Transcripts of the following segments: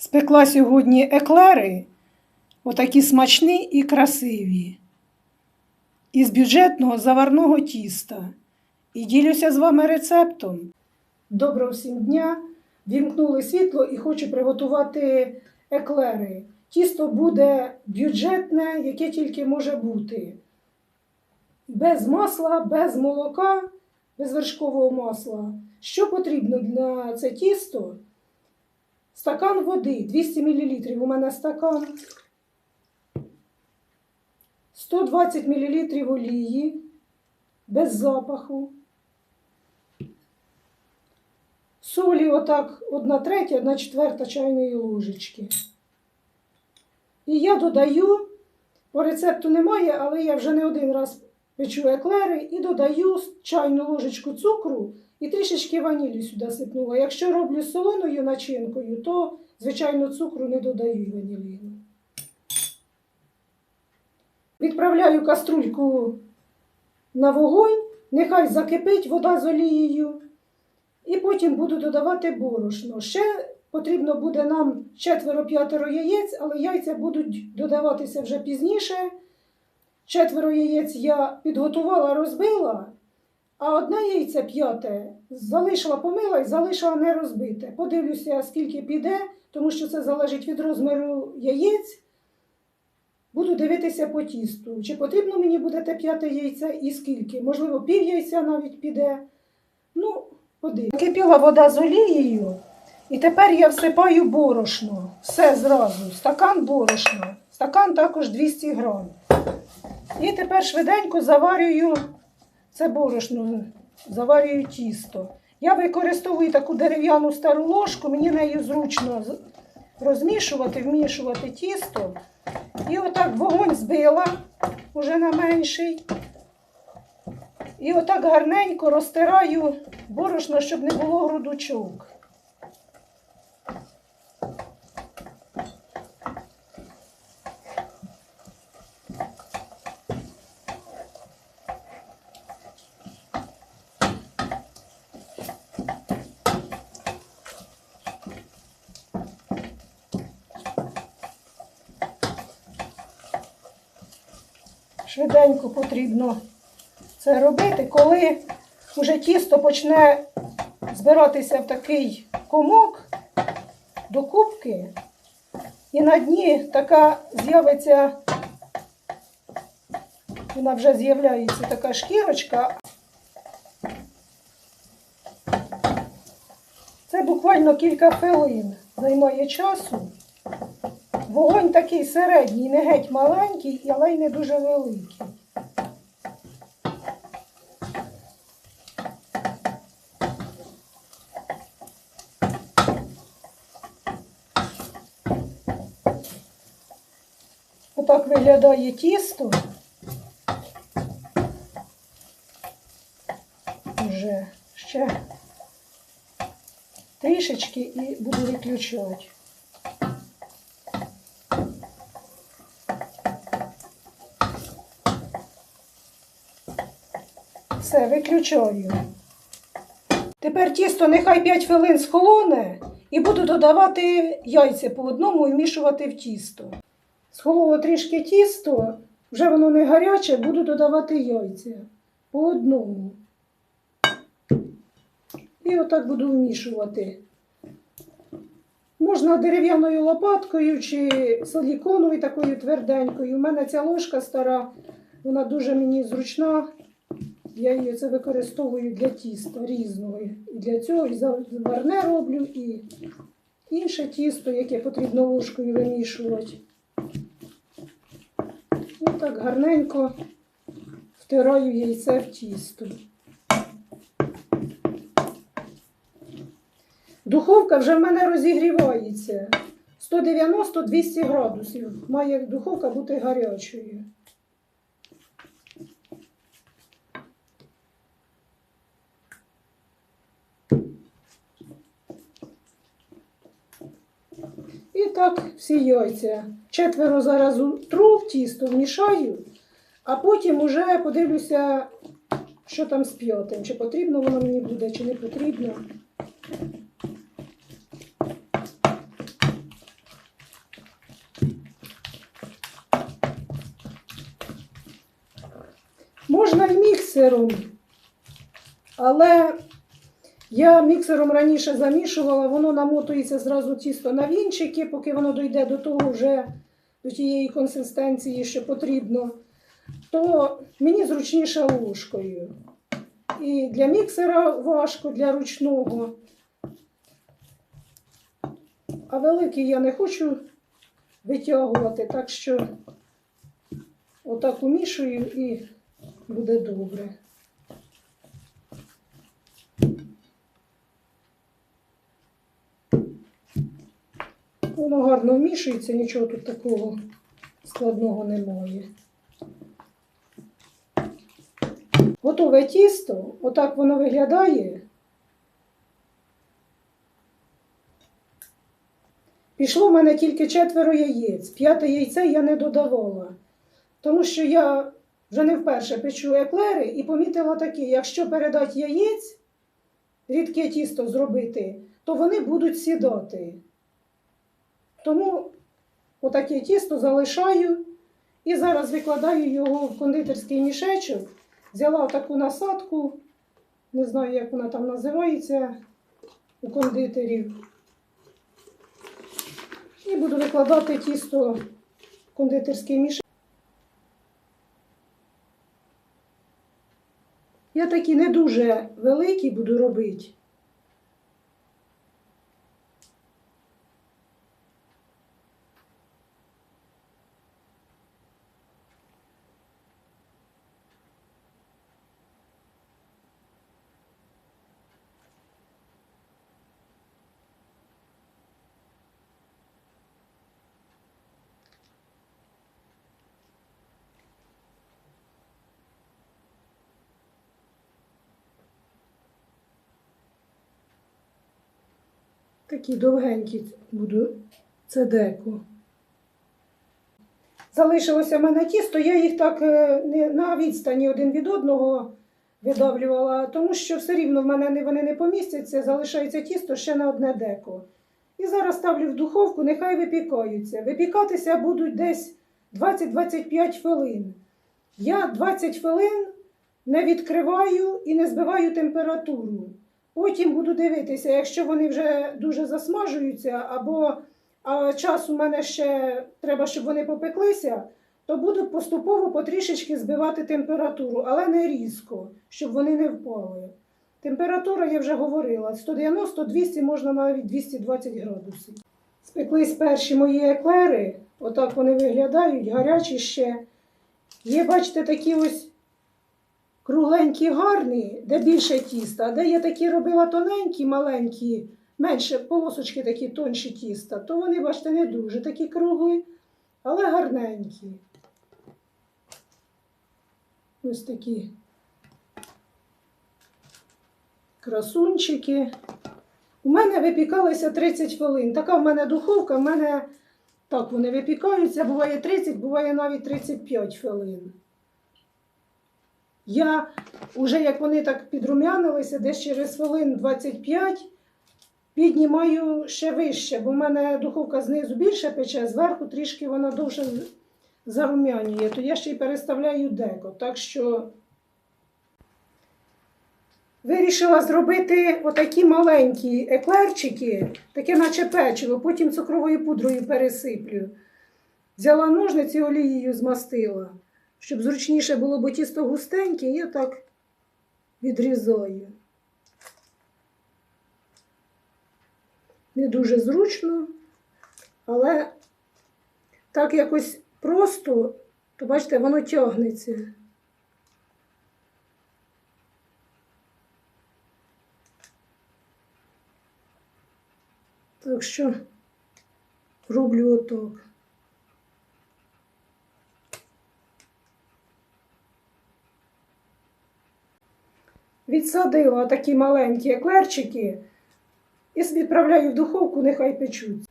Спекла сьогодні еклери, отакі смачні і красиві, із бюджетного заварного тіста. І ділюся з вами рецептом. Доброго всім дня! Вімкнули світло і хочу приготувати еклери. Тісто буде бюджетне, яке тільки може бути. Без масла, без молока, без вершкового масла. Що потрібно для це тісто? Стакан води 200 мл. У мене стакан. 120 мл олії без запаху. Солі отак 1 третя, 1 четверта чайної ложечки. І я додаю, по рецепту немає, але я вже не один раз печу еклери і додаю чайну ложечку цукру і трішечки ванілі сюди сипнула. Якщо роблю з солоною начинкою, то, звичайно, цукру не додаю ваніліну. Відправляю каструльку на вогонь, нехай закипить вода з олією. І потім буду додавати борошно. Ще потрібно буде нам четверо-п'ятеро яєць, але яйця будуть додаватися вже пізніше. Четверо яєць я підготувала, розбила, а одне яйце п'яте залишила помила і залишила не розбите. Подивлюся, скільки піде, тому що це залежить від розміру яєць. Буду дивитися по тісту. Чи потрібно мені буде те п'яте яйце і скільки? Можливо, пів яйця навіть піде. Ну, подивимося. Кипіла вода з олією, і тепер я всипаю борошно. Все зразу. Стакан борошна. Стакан також 200 грам. І тепер швиденько заварюю це борошно, заварюю тісто. Я використовую таку дерев'яну стару ложку, мені нею зручно розмішувати, вмішувати тісто. І отак вогонь збила уже на менший. І отак гарненько розтираю борошно, щоб не було грудочок. Швиденько потрібно це робити, коли вже тісто почне збиратися в такий комок до кубки, і на дні така з'явиться, вона вже з'являється така шкірочка. Це буквально кілька хвилин займає часу. Вогонь такий середній, не геть маленький, але й не дуже великий. Отак виглядає тісто. Вже ще трішечки і буду виключати. Все, виключаю. Тепер тісто нехай 5 хвилин схолоне і буду додавати яйця по одному і вмішувати в тісто. Схололо трішки тісто, вже воно не гаряче, буду додавати яйця по одному. І отак буду вмішувати. Можна дерев'яною лопаткою чи силіконовою такою тверденькою. У мене ця ложка стара, вона дуже мені зручна. Я її це використовую для тіста різного. І для цього і заварне роблю, і інше тісто, яке потрібно ложкою вимішувати. І так гарненько втираю яйце в тісто. Духовка вже в мене розігрівається. 190-200 градусів. Має духовка бути гарячою. так всі яйця. Четверо зараз тру, в тісто вмішаю, а потім уже подивлюся, що там з п'ятим. Чи потрібно воно мені буде, чи не потрібно. Можна і міксером, але я міксером раніше замішувала, воно намотується зразу тісто на вінчики, поки воно дійде до того вже до тієї консистенції, що потрібно, то мені зручніше ложкою. І для міксера важко, для ручного. А великий я не хочу витягувати, так що отак умішую і буде добре. Воно гарно вмішується, нічого тут такого складного немає. Готове тісто, отак воно виглядає. Пішло в мене тільки четверо яєць. П'яте яйце я не додавала. Тому що я вже не вперше печу еклери і помітила таке, якщо передати яєць, рідке тісто зробити, то вони будуть сідати. Тому отаке тісто залишаю і зараз викладаю його в кондитерський мішечок. Взяла таку насадку, не знаю, як вона там називається у кондитерів. І буду викладати тісто в кондитерський мішечок. Я такі не дуже великі буду робити. Такі довгенькі буду цедеку. Залишилося в мене тісто, я їх так е, на відстані один від одного видавлювала, тому що все рівно в мене вони не помістяться, залишається тісто ще на одне деко. І зараз ставлю в духовку, нехай випікаються. Випікатися будуть десь 20-25 хвилин. Я 20 хвилин не відкриваю і не збиваю температуру. Потім буду дивитися, якщо вони вже дуже засмажуються, або а, час у мене ще треба, щоб вони попеклися, то буду поступово потрішечки збивати температуру, але не різко, щоб вони не впали. Температура, я вже говорила, 190-200, можна навіть 220 градусів. Спеклись перші мої еклери, отак вони виглядають, гарячі ще. Є, бачите, такі ось кругленькі, гарні, де більше тіста, а де я такі робила тоненькі, маленькі, менше полосочки такі тонші тіста, то вони, бачите, не дуже такі круглі, але гарненькі. Ось такі красунчики. У мене випікалися 30 хвилин. Така в мене духовка, в мене так вони випікаються, буває 30, буває навіть 35 хвилин. Я вже як вони так підрумянилися, десь через хвилин 25 піднімаю ще вище, бо в мене духовка знизу більше пече, зверху трішки вона довше зарум'янює, то я ще й переставляю деко. Так що вирішила зробити отакі маленькі еклерчики, таке наче печиво, потім цукровою пудрою пересиплю. Взяла ножниці олією змастила щоб зручніше було, бо тісто густеньке, я так відрізаю. Не дуже зручно, але так якось просто, то бачите, воно тягнеться. Так що роблю отак. Відсадила такі маленькі еклерчики і відправляю в духовку, нехай печуть.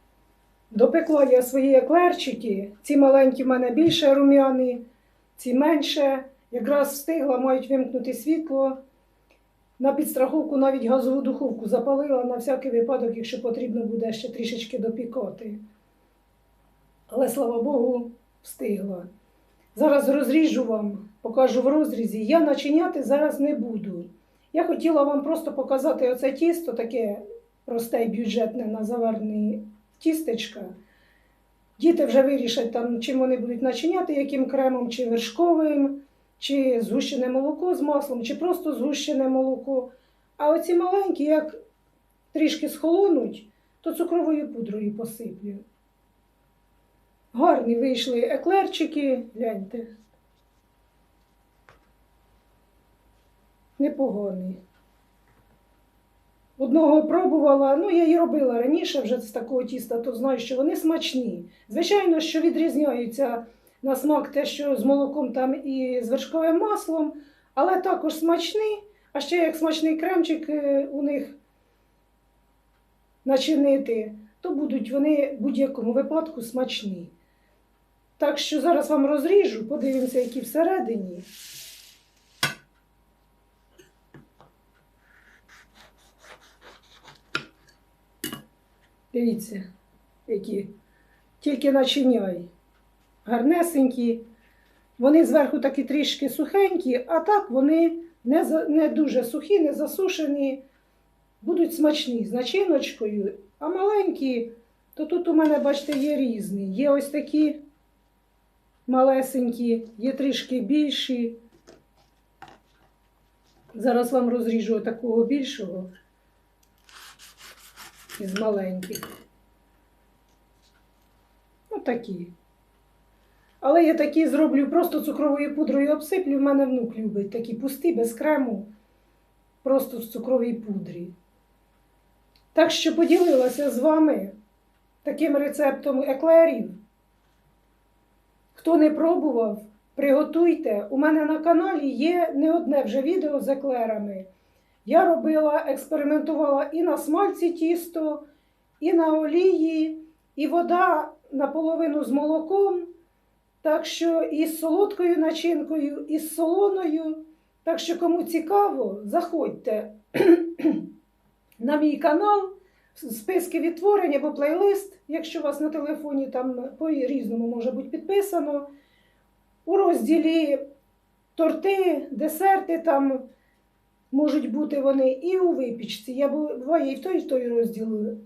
Допекла я свої еклерчики. Ці маленькі в мене більше рум'яні, ці менше. Якраз встигла, мають вимкнути світло. На підстраховку навіть газову духовку запалила на всякий випадок, якщо потрібно буде ще трішечки допікати. Але слава Богу, встигла. Зараз розріжу вам, покажу в розрізі. Я начиняти зараз не буду. Я хотіла вам просто показати оце тісто, таке просте і бюджетне на заварні тістечка. Діти вже вирішать, там, чим вони будуть начиняти, яким кремом, чи вершковим, чи згущене молоко з маслом, чи просто згущене молоко. А оці маленькі, як трішки схолонуть, то цукровою пудрою посиплю. Гарні вийшли еклерчики, гляньте. Непогані. Одного пробувала, ну я її робила раніше вже з такого тіста, то знаю, що вони смачні. Звичайно, що відрізняються на смак те, що з молоком там і з вершковим маслом, але також смачні, а ще як смачний кремчик е, у них начинити, то будуть вони в будь-якому випадку смачні. Так що зараз вам розріжу, подивимося, які всередині. Дивіться, які. Тільки начиняй. Гарнесенькі. Вони зверху такі трішки сухенькі, а так вони не, не дуже сухі, не засушені. Будуть смачні з начиночкою. А маленькі, то тут у мене, бачите, є різні. Є ось такі малесенькі, є трішки більші. Зараз вам розріжу такого більшого із маленьких. Ну, такі. Але я такі зроблю просто цукровою пудрою обсиплю. В мене внук любить такі пусті, без крему, просто в цукровій пудрі. Так що поділилася з вами таким рецептом еклерів. Хто не пробував, приготуйте. У мене на каналі є не одне вже відео з еклерами. Я робила, експериментувала і на смальці тісто, і на олії, і вода наполовину з молоком. Так що і з солодкою начинкою, і з солоною. Так що, кому цікаво, заходьте на мій канал, списки відтворень або плейлист, якщо у вас на телефоні там по-різному може бути підписано. У розділі торти, десерти там можуть бути вони і у випічці. Я буває і в той, і в той розділ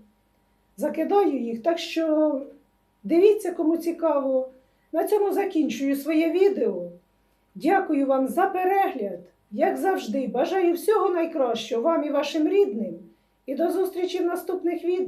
закидаю їх. Так що дивіться, кому цікаво. На цьому закінчую своє відео. Дякую вам за перегляд. Як завжди, бажаю всього найкращого вам і вашим рідним. І до зустрічі в наступних відео.